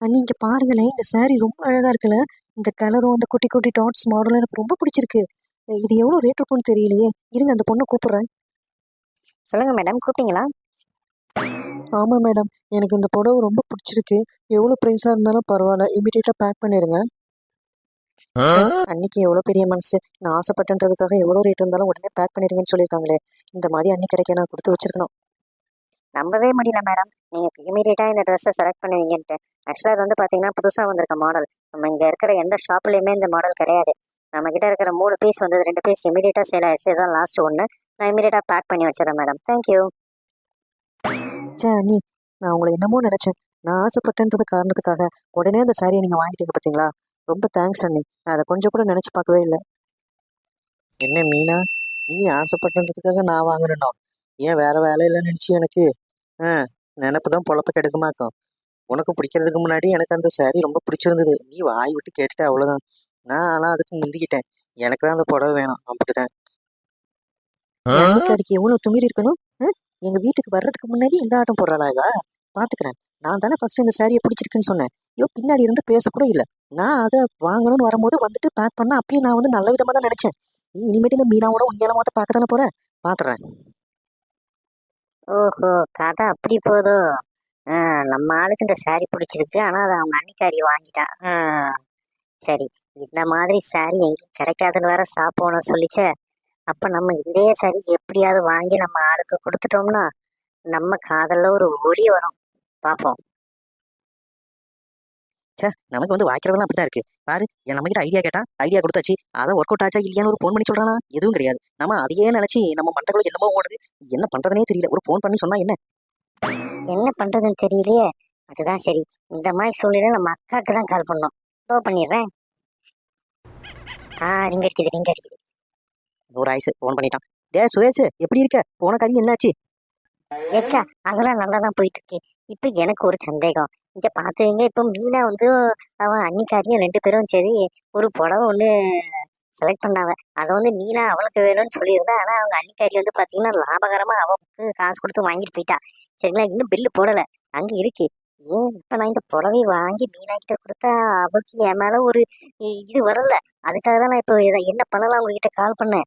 இங்க பாருங்களேன் இந்த saree ரொம்ப அழகா இருக்குல்ல? இந்த கலரும் அந்த குட்டி குட்டி டாட்ஸ் மாடலும் எனக்கு ரொம்ப பிடிச்சிருக்கு. இது எவ்வளவு ரேட் இருக்கும்னு தெரியலையே. இருங்க அந்த பொண்ணை கூப்பிடுறேன். சொல்லுங்க மேடம் கூப்பிட்டீங்களா? ஆமா மேடம் எனக்கு இந்த புடவை ரொம்ப பிடிச்சிருக்கு. எவ்வளவு பிரைஸா இருந்தாலும் பரவாயில்ல. இமீடியட்டா பேக் பண்ணிருங்க அன்னைக்கு எவ்வளவு பெரிய மனசு. நான் ஆசைப்பட்டன்றதுக்காக எவ்வளவு ரேட் இருந்தாலும் உடனே பேக் பண்ணிருங்கன்னு சொல்லியிருக்காங்களே. இந்த மாதிரி அன்னி கிடைக்க நான் கொடுத்து வச்சிருக்கணும். நம்பவே முடியல மேடம் நீங்க இமீடியட்டா இந்த ட்ரெஸ்ஸை செலக்ட் பண்ணுவீங்கன்ட்டு. ஆக்சுவலா இது வந்து பாத்தீங்கன்னா புதுசா வந்திருக்க மாடல் நம்ம இங்க இருக்கிற எந்த ஷாப்லயுமே இந்த மாடல் கிடையாது. நம்ம கிட்ட இருக்கிற மூணு பீஸ் வந்து ரெண்டு பீஸ் இமீடியட்டா சேல் ஆயிடுச்சு. இதான் லாஸ்ட் ஒன்று நான் இமீடியட்டா பேக் பண்ணி வச்சிடறேன் மேடம் தேங்க்யூ சே அண்ணி. நான் உங்களை என்னமோ நினைச்சேன். நான் ஆசைப்பட்டேன்றது காரணத்துக்காக உடனே அந்த சாரியை நீங்க வாங்கிட்டீங்க பாத்தீங்களா? ரொம்ப தேங்க்ஸ் அண்ணி. நான் அதை கொஞ்சம் கூட நினைச்சு பார்க்கவே இல்லை. என்ன மீனா? நீ ஆசைப்பட்டதுக்காக நான் வாங்கணும் ஏன் வேற வேலை இல்லைன்னு நினைச்சு எனக்கு? ஆ நினப்பு தான் பொழப்ப கெடுக்குமாக்கும். உனக்கு பிடிக்கிறதுக்கு முன்னாடி எனக்கு அந்த saree ரொம்ப பிடிச்சிருந்தது. நீ வாய் விட்டு கேட்டுட்ட அவ்வளோதான் நான் ஆனால் அதுக்கு முந்திக்கிட்டேன். எனக்கு தான் அந்த புடவை வேணும் அப்படிதான் அதுக்கு எவ்வளவு துமிரி இருக்கணும்? ஆ? எங்க வீட்டுக்கு வர்றதுக்கு முன்னாடி இந்த ஆட்டம் போடுறாளா இவ? பாத்துக்கிறேன். நான் தானே ஃபர்ஸ்ட் இந்த சாரியை பிடிச்சிருக்குன்னு சொன்னேன். ஐயோ பின்னாடி இருந்து பேசக்கூட இல்ல. நான் அதை வாங்கணும்னு வரும்போது வந்துட்டு பேக் பண்ண அப்பயும் நான் வந்து நல்ல விதமா தான் நினைச்சேன். நீ இனிமேட்டு இந்த மீனாவோட உஞ்சால மொத்த பார்க்க தானே போற? பாத்துறேன். ஓஹோ கதை அப்படி போதோ? ஆ, நம்ம ஆளுக்கு இந்த சாரி பிடிச்சிருக்கு. ஆனா அதை அவங்க அன்னிக்காரி வாங்கிட்டா. ஆ, சரி. இந்த மாதிரி சாரி எங்கேயும் கிடைக்காதுன்னு வேற சாப்பிடணும் சொல்லிச்ச. சொல்லிச்சே அப்ப நம்ம இதே சாரி எப்படியாவது வாங்கி நம்ம ஆளுக்கு கொடுத்துட்டோம்னா நம்ம காதல்ல ஒரு ஒளி வரும். பார்ப்போம் ச்சே நமக்கு வந்து வாய்க்கிறதெல்லாம் அப்படிதான் இருக்கு. பாரு என் நம்ம கிட்ட ஐடியா கேட்டா ஐடியா கொடுத்தாச்சு. அதை ஒர்க் அவுட் ஆச்சா இல்லையான்னு ஒரு ஃபோன் பண்ணி சொல்றானா? எதுவும் கிடையாது. நம்ம அதையே நினைச்சு நம்ம மண்டக்குள்ள என்னமோ ஓடுது. என்ன பண்றதுனே தெரியல. ஒரு ஃபோன் பண்ணி சொன்னா என்ன? என்ன பண்றதுன்னு தெரியலையே. அதுதான் சரி. இந்த மாதிரி சூழ்நிலை நம்ம அக்காக்கு தான் கால் பண்ணோம் இதோ பண்ணிடுறேன். ஆ ரிங் அடிக்குது ரிங் அடிக்குது. ஒரு ஆயுசு ஃபோன் பண்ணிட்டான். டே சுரேஷ் எப்படி இருக்க? போன கறி என்னாச்சு? ஏக்கா அதெல்லாம் நல்லா தான் போயிட்டு இருக்கு. இப்ப எனக்கு ஒரு சந்தேகம். இங்க பாத்துங்க இப்ப மீனா வந்து அவன் அன்னிக்காரியும் ரெண்டு பேரும் சரி ஒரு புடவை ஒண்ணு செலக்ட் பண்ணாவ அதை வந்து மீனா அவளுக்கு வேணும்னு சொல்லியிருந்தா. ஆனா அவங்க அன்னிக்காரி வந்து பாத்தீங்கன்னா லாபகரமா அவளுக்கு காசு கொடுத்து வாங்கிட்டு போயிட்டா. சரிங்களா? இன்னும் பில்லு போடல. அங்க இருக்கு. ஏன் இப்ப நான் இந்த புடவை வாங்கி மீனா கிட்ட கொடுத்தா அவளுக்கு என் மேல ஒரு இது வரல. அதுக்காக தான் நான் இப்போ என்ன பண்ணலாம் உங்ககிட்ட கால் பண்ணேன்.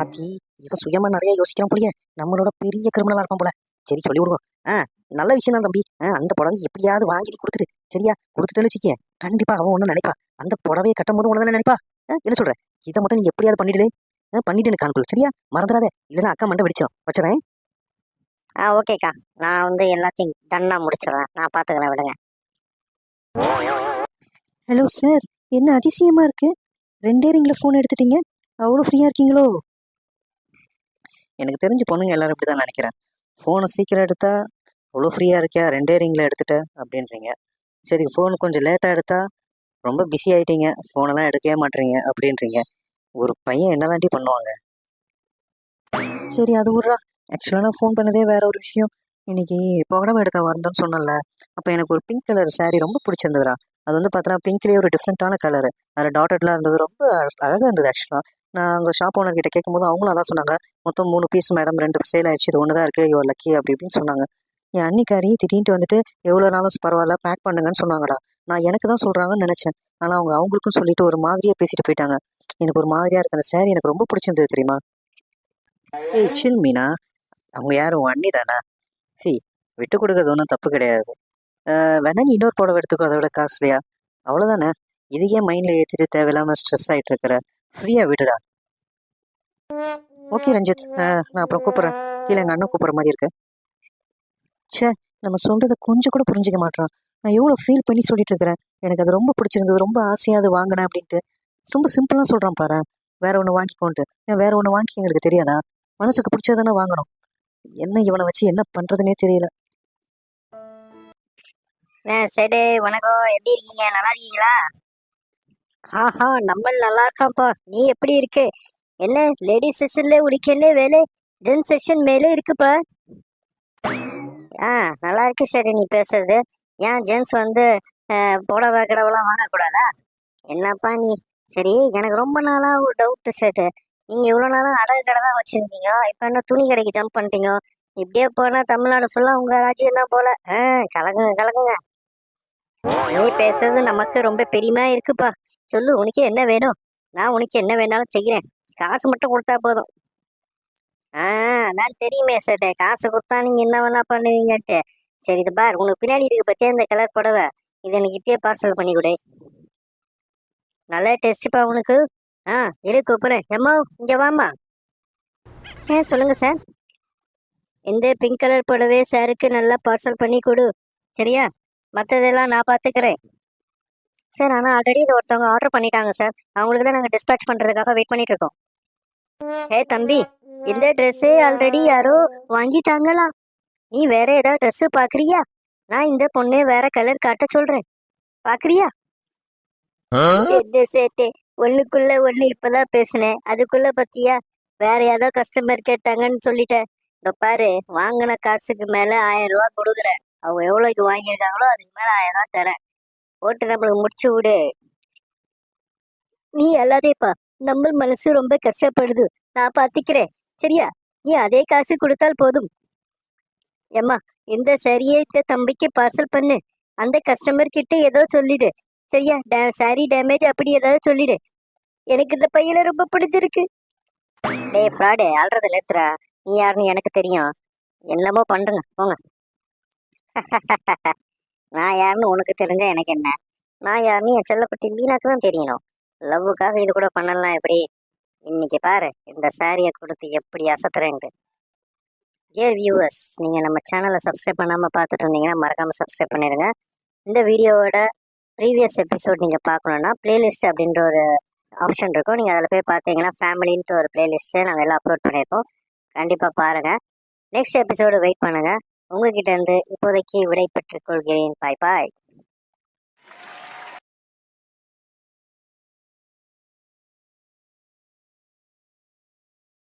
ஆத்தி இவன் சுயமா நிறைய யோசிக்கிறான் போலியே. நம்மளோட பெரிய கிரிமினலா இருப்பான் போல. சரி சொல்லி விடுவோம் ஆ நல்ல விஷயம் தான் தம்பி அந்த புடவை எப்படியாவது வாங்கி கொடுத்துரு சரியா? கொடுத்துட்டேன்னு வச்சுக்க கண்டிப்பா அவன் ஒண்ணு நினைப்பா. அந்த புடவையை கட்டும் போது ஒண்ணு நினைப்பா? என்ன சொல்ற? இதை மட்டும் நீ எப்படியாவது பண்ணிடுது பண்ணிட்டு எனக்கு அனுப்பு சரியா? மறந்துடாத. இல்லைன்னா அக்கா மண்டை வெடிச்சிடும் வச்சுறேன். ஆ ஓகேக்கா. நான் வந்து எல்லாத்தையும் டன்னா முடிச்சிடறேன். நான் பாத்துக்கிறேன் விடுங்க. ஹலோ சார் என்ன அதிசயமா இருக்கு? ரெண்டே ரிங்ல ஃபோன் எடுத்துட்டீங்க. அவ்வளோ ஃப்ரீயா இருக்கீங்களோ? எனக்கு தெரிஞ்ச பொண்ணுங்க எல்லாரும் இப்படி தான் நினைக்கிறேன் ஃபோனை சீக்கிரம் எடுத்தா அவ்வளோ ஃப்ரீயாக இருக்கியா? ரெண்டே ரிங்கில் எடுத்துட்ட அப்படின்றீங்க. சரி ஃபோன் கொஞ்சம் லேட்டாக எடுத்தால் ரொம்ப பிஸி ஆகிட்டீங்க ஃபோனெல்லாம் எடுக்கவே மாட்டீங்க அப்படின்றீங்க. ஒரு பையன் என்னதாண்டி பண்ணுவாங்க? சரி அது விட்றா. ஆக்சுவலாக நான் ஃபோன் பண்ணதே வேற ஒரு விஷயம். இன்னைக்கு புகடம் எடுக்க வரணும்னு சொன்னேன்ல. அப்போ எனக்கு ஒரு பிங்க் கலர் சாரீ ரொம்ப பிடிச்சிருந்ததுடா. அது வந்து பார்த்தா பிங்க்லேயே ஒரு டிஃப்ரெண்ட்டான கலர் அதில் டாட்டட்லாம் இருந்தது. ரொம்ப அழகாக இருந்தது ஆக்சுவலாக நான் அங்கே ஷாப் ஓனர் கிட்ட கேட்கும்போது அவங்களும் அதான் சொன்னாங்க. மொத்தம் மூணு பீஸ் மேடம் ரெண்டு சேல் ஆயிடுச்சு. இது ஒன்று தான் இருக்குது யுவர் லக்கி அப்படி இப்படின்னு சொன்னாங்க. என் அன்னிக்காரி திடீர்னு வந்துட்டு எவ்வளோ நாளும் பரவாயில்ல பேக் பண்ணுங்கன்னு சொன்னாங்கடா. நான் எனக்கு தான் சொல்கிறாங்கன்னு நினச்சேன். ஆனால் அவங்க அவங்களுக்கும் சொல்லிட்டு ஒரு மாதிரியாக பேசிட்டு போயிட்டாங்க. எனக்கு ஒரு மாதிரியாக இருக்கு. அந்த saree எனக்கு ரொம்ப பிடிச்சிருந்தது தெரியுமா? ஏய் சில் மீனா. அவங்க யாரும் உன் அண்ணி தானே? சி விட்டு கொடுக்கறது ஒன்றும் தப்பு கிடையாது. வேணா நீ இன்னொரு புடவை எடுத்துக்கோ. அதோட காஸ்ட்லியா அவ்வளோதானே இதையே மைண்டில் ஏற்றிட்டு தேவையில்லாமல் ஸ்ட்ரெஸ் ஆகிட்டு இருக்கிற? ஃப்ரீயாக விடுடா. ஓகே ரஞ்சித். நான் அப்புறம் கூப்பிட்றேன். கீழே எங்கள் அண்ணன் கூப்பிட்ற மாதிரி இருக்கு. ச்சே நம்ம சொல்றதை கொஞ்சம் கூட புரிஞ்சுக்க மாட்டான் நான் எவ்வளோ ஃபீல் பண்ணி சொல்லிட்டு இருக்கிறேன் எனக்கு அது ரொம்ப பிடிச்சிருந்தது ரொம்ப ஆசையாக அது வாங்கினேன் அப்படின்ட்டு. ரொம்ப சிம்பிளாக சொல்கிறான் பாரு. வேற ஒன்று வாங்கிக்கோன்ட்டு. ஏன் வேற ஒன்று வாங்கி எங்களுக்கு தெரியாதா? மனசுக்கு பிடிச்சதானே வாங்கணும். என்ன இவனை வச்சு என்ன பண்றதுனே தெரியல. சரி வணக்கம் எப்படி இருக்கீங்க? நல்லா இருக்கீங்களா? ஆஹா நம்ம நல்லா இருக்காப்பா நீ எப்படி இருக்கு? என்ன லேடிஸ் செஷன்ல உடிக்கல வேலை? ஜென்ஸ் செஷன் மேலே இருக்குப்பா. ஆ நல்லா இருக்கு சரி நீ பேசுறது. ஏன் ஜென்ஸ் வந்து அஹ், புடவை கிடவெல்லாம் வாங்கக்கூடாதா? என்னப்பா நீ? சரி எனக்கு ரொம்ப நாளா ஒரு டவுட் செட்டு நீங்க இவ்வளவு நாளாக அடகு கடை தான் வச்சிருந்தீங்க. இப்ப என்ன துணி கடைக்கு ஜம்ப் பண்ணிட்டீங்க? இப்படியே போனா தமிழ்நாடு ஃபுல்லா உங்க ராஜ்யம் தான் போல. ஆ கலக்குங்க கலக்குங்க. நீ பேசுறது நமக்கு ரொம்ப பெருமையா இருக்குப்பா. சொல்லு உனக்கு என்ன வேணும்? நான் உனக்கு என்ன வேணாலும் செய்கிறேன் காசு மட்டும் கொடுத்தா போதும். ஆ அதான் தெரியுமே சேட்டே. காசு கொடுத்தா நீங்க என்ன வேணா பண்ணுவீங்கன்ட்டு. சரி இது பார். உனக்கு பின்னாடி இருக்கு பத்தியா இந்த கலர் புடவை? இது எனக்கு இப்பயே பார்சல் பண்ணி கொடு. நல்லா டேஸ்ட்டுப்பா உனக்கு. ஆ இரு கூப்பிடுறேன் எம்மா இங்க வாம்மா. சார் சொல்லுங்க சார் இந்த பிங்க் கலர் புடவை சாருக்கு நல்லா பார்சல் பண்ணி கொடு. சரியா? மற்றதெல்லாம் நான் பார்த்துக்கிறேன் சார் ஆனால் ஆல்ரெடி இது ஒருத்தவங்க ஆர்டர் பண்ணிட்டாங்க சார் அவங்களுக்கு தான் நாங்கள் டிஸ்பேச் பண்ணுறதுக்காக வெயிட் பண்ணிட்டு இருக்கோம். ஏ தம்பி. இந்த ட்ரெஸ்ஸே ஆல்ரெடி யாரோ வாங்கிட்டாங்களா? நீ வேற ஏதாவது ட்ரெஸ் பார்க்குறியா நான் இந்த பொண்ணே வேற கலர் காட்ட சொல்றேன். பார்க்குறியா எது சேத்தே ஒண்ணுக்குள்ள ஒண்ணு இப்பதான் பேசினேன். அதுக்குள்ள பத்தியா? வேற ஏதோ கஸ்டமர் கேட்டாங்கன்னு சொல்லிட்டேன். இந்த பாரு வாங்கின காசுக்கு மேல ஆயிரம் ரூபாய் கொடுக்குறேன் அவங்க எவ்வளவுக்கு வாங்கியிருக்காங்களோ அதுக்கு மேல ஆயிரம் ரூபாய் தரேன். போட்டு நம்மளுக்கு முடிச்சு விடு. நீ எல்லாதேப்பா நம்ம மனசு ரொம்ப கஷ்டப்படுது. நான் பாத்துக்கிறேன். சரியா? நீ அதே காசு கொடுத்தால் போதும். ஏம்மா இந்த சரியே தம்பிக்கு பார்சல் பண்ணு. அந்த கஸ்டமர் கிட்ட ஏதோ சொல்லிடு. சரியா? சாரி டேமேஜ் அப்படி ஏதாவது சொல்லிடு. எனக்கு இந்த பையனை ரொம்ப பிடிச்சிருக்கு. டேய் ஃப்ராடே ஆள்றது நிறுத்துறா நீ யாருன்னு எனக்கு தெரியும். என்னமோ பண்றேங்க. போங்க. நான் யாருன்னு உனக்கு தெரிஞ்சா எனக்கு என்ன? நான் யாருன்னு என் செல்லக்குட்டி மீனாக்கு தான் தெரியணும். லவ்வுக்காக இது கூட பண்ணலாம் எப்படி? இன்னைக்கு பாரு இந்த சாரியை கொடுத்து எப்படி அசத்துறேன்ட்டு. ஏர் வியூவர்ஸ் நீங்க நம்ம சேனலை சப்ஸ்கிரைப் பண்ணாம பார்த்துட்டு இருந்தீங்கன்னா மறக்காம சப்ஸ்கிரைப் பண்ணிடுங்க. இந்த வீடியோவோட ப்ரீவியஸ் எபிசோட் நீங்க பார்க்கணுன்னா பிளேலிஸ்ட் அப்படின்ற ஒரு ஆப்ஷன் இருக்கும். நீங்க அதில் போய் பார்த்தீங்கன்னா ஃபேமிலின்ட்டு ஒரு பிளேலிஸ்ட்ல நாங்கள் எல்லாம் அப்லோட் பண்ணியிருக்கோம். கண்டிப்பாக பாருங்க. நெக்ஸ்ட் எபிசோடு வெயிட் பண்ணுங்க. உங்ககிட்ட இருந்து இப்போதைக்கு விடை பெற்றுக் கொள்கிறேன். பாய் பாய்